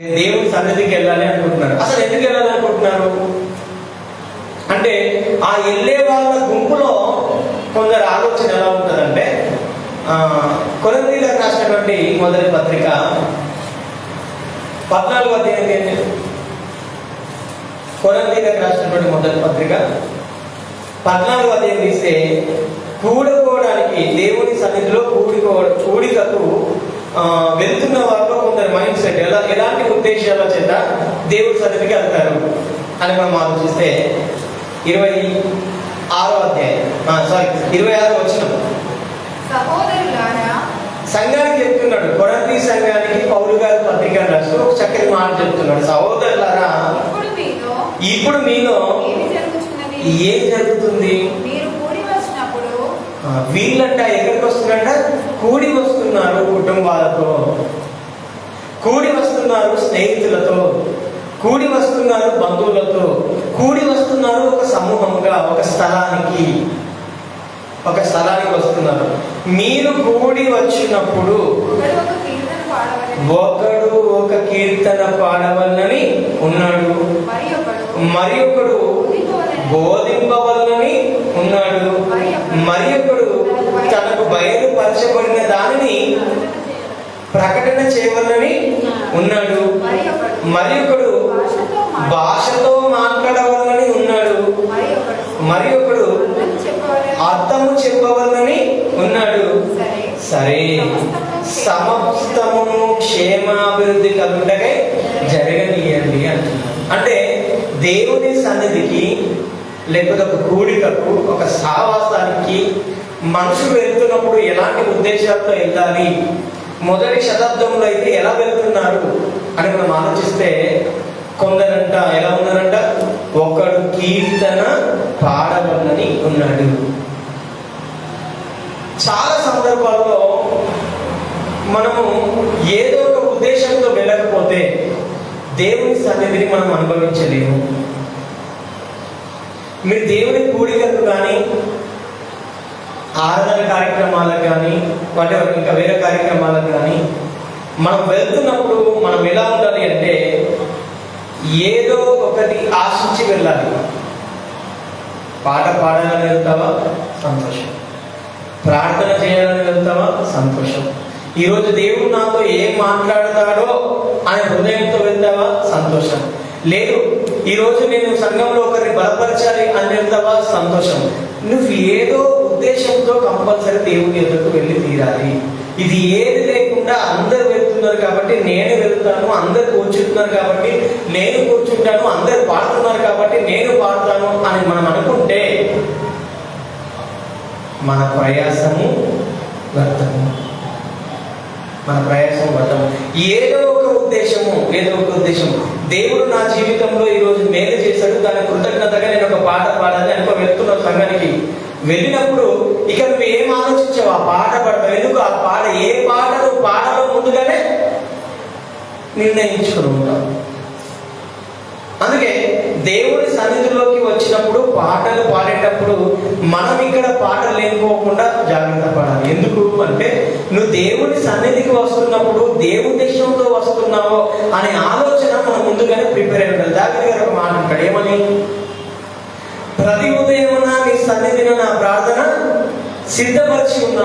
దేవుని సన్నిధికి వెళ్ళాలి అనుకుంటున్నారు. అసలు ఎందుకు వెళ్ళాలి అనుకుంటున్నారు? అంటే ఆ వెళ్ళే వాళ్ళ గుంపులో కొందరు ఆలోచన ఎలా ఉంటుందంటే ఆ, కొరందీలకు రాసినటువంటి మొదటి పత్రిక పద్నాలుగు అధ్యాయం ఏంటి కొరందీలకు రాసినటువంటి మొదటి పత్రిక పద్నాలుగు అధ్యాయం తీస్తే కూడుకోవడానికి దేవుని సన్నిధిలో కూడుకో కూడికకు వెళ్తున్న వారిలో మైండ్ సెట్ ఎలా ఎలాంటి ఉద్దేశాల చేత దేవుడి సన్నిధికి వెళ్తారు అని మనం ఆలోచిస్తే ఇరవై ఆరో అధ్యాయం సారీ ఇరవై ఆరో వచ్చిన సంఘానికి చెప్తున్నాడు కొరంతి సంఘానికి పౌరు గారు పత్రిక రాస్తూ ఒక చక్కని మాట చెప్తున్నాడు. సహోదరులారా ఇప్పుడు మీలో ఏం జరుగుతుంది? వీళ్ళంట ఎక్కడికి వస్తున్నారంట? కూడి వస్తున్నారు కుటుంబాలతో. వస్తున్నారు స్నేహితులతో కూడి వస్తున్నారు బంధువులతో కూడి వస్తున్నారు ఒక సమూహంగా ఒక స్థలానికి ఒక స్థలానికి వస్తున్నారు. మీరు కూడి వచ్చినప్పుడు ఒకడు ఒక కీర్తన పాడవల్లని ఉన్నాడు మరి ఒకడు బోధింపవల్లని ఉన్నాడు మరి ఒకడు తనకు బయలుపరచబడిన దానిని ప్రకటన చేయవలనని ఉన్నాడు. మరి ఒకడు భాషతో మాట్లాడ- మాట్లాడవలనని ఉన్నాడు. మరి ఒకడు అర్థం అర్థము చెప్పవలనని ఉన్నాడు. సరే. సమస్తము క్షేమాభివృద్ధి కలుగుటకై జరగనీయండి అంటున్నాడు. అంటే దేవుని సన్నిధికి లేకపోతే ఒక కూడికకు ఒక సావాసానికి మనుషులు వెళ్తున్నప్పుడు ఎలాంటి ఉద్దేశాలతో వెళ్ళాలి మొదటి శతాబ్దంలో అయితే ఎలా వెళ్తున్నారు అని మనం ఆలోచిస్తే కొందరంట ఎలా ఉన్నారంట? ఒకడు కీర్తన పాడవలని ఉన్నాడు. చాలా సందర్భాల్లో మనము ఏదో ఒక ఉద్దేశంతో వెళ్ళకపోతే దేవుని సన్నిధిని మనం అనుభవించలేము. మీరు దేవుని కూడికలకు కానీ ఆరాధన కార్యక్రమాలకు కానీ వాటి ఇంకా వేరే కార్యక్రమాలకు కానీ మనం వెళ్తున్నప్పుడు మనం ఎలా ఉండాలి అంటే ఏదో ఒకటి ఆశించి వెళ్ళాలి. పాట పాడాలని వెళ్తావా? సంతోషం. ప్రార్థన చేయాలని వెళ్తావా? సంతోషం. ఈరోజు దేవుడు నాతో ఏం మాట్లాడతాడో అనే హృదయంతో వెళ్తావా? సంతోషం. లేదు ఈరోజు నేను సంఘంలో ఒకరిని బలపరచాలి అని వెళ్తావా? సంతోషం. నువ్వు ఏదో ఉద్దేశంతో కంపల్సరీ దేవుని ఎదురుకు వెళ్ళి తీరాలి. ఇది ఏది లేకుండా అందరు వెళ్తున్నారు కాబట్టి నేను వెళ్తాను అందరు కూర్చుంటున్నారు కాబట్టి నేను కూర్చుంటాను అందరు పాడుతున్నారు కాబట్టి నేను పాడతాను అని మనం అనుకుంటే మన ప్రయాసము వ్యర్థము. మన ప్రయాసం వ్యర్థము. ఏదో ఒక ఉద్దేశము ఏదో ఒక ఉద్దేశం దేవుడు నా జీవితంలో ఈరోజు మేలు చేశాడు. దాని కృతజ్ఞతగా నేను ఒక పాట పాడాలి అనుకో వెళ్తున్న సంఘానికి వెళ్ళినప్పుడు ఇక నువ్వు ఏం ఆలోచించావు? ఆ పాట పడ్డ ఎందుకు? ఆ పాట ఏ పాట నువ్వు పాడలో ముందుగానే నిర్ణయించుకుని ఉంటావు. అందుకే దేవుని సన్నిధిలోకి వచ్చినప్పుడు పాటలు పాడేటప్పుడు మనం ఇక్కడ పాటలు లేకపోకుండా జాగ్రత్త పడాలి. ఎందుకు? అంటే నువ్వు దేవుడి సన్నిధికి వస్తున్నప్పుడు దేవుడి దేశంతో వస్తున్నావో అనే ఆలోచన మనం ముందుగానే ప్రిపేర్ అయ్యి ఉండాలి. జాగ్రత్తగా గారు ఒక మాట అంటాడు ఏమని ప్రతి ఉదయం నీ సన్నిధిన నా ప్రార్థన సిద్ధపరిచి ఉన్నాం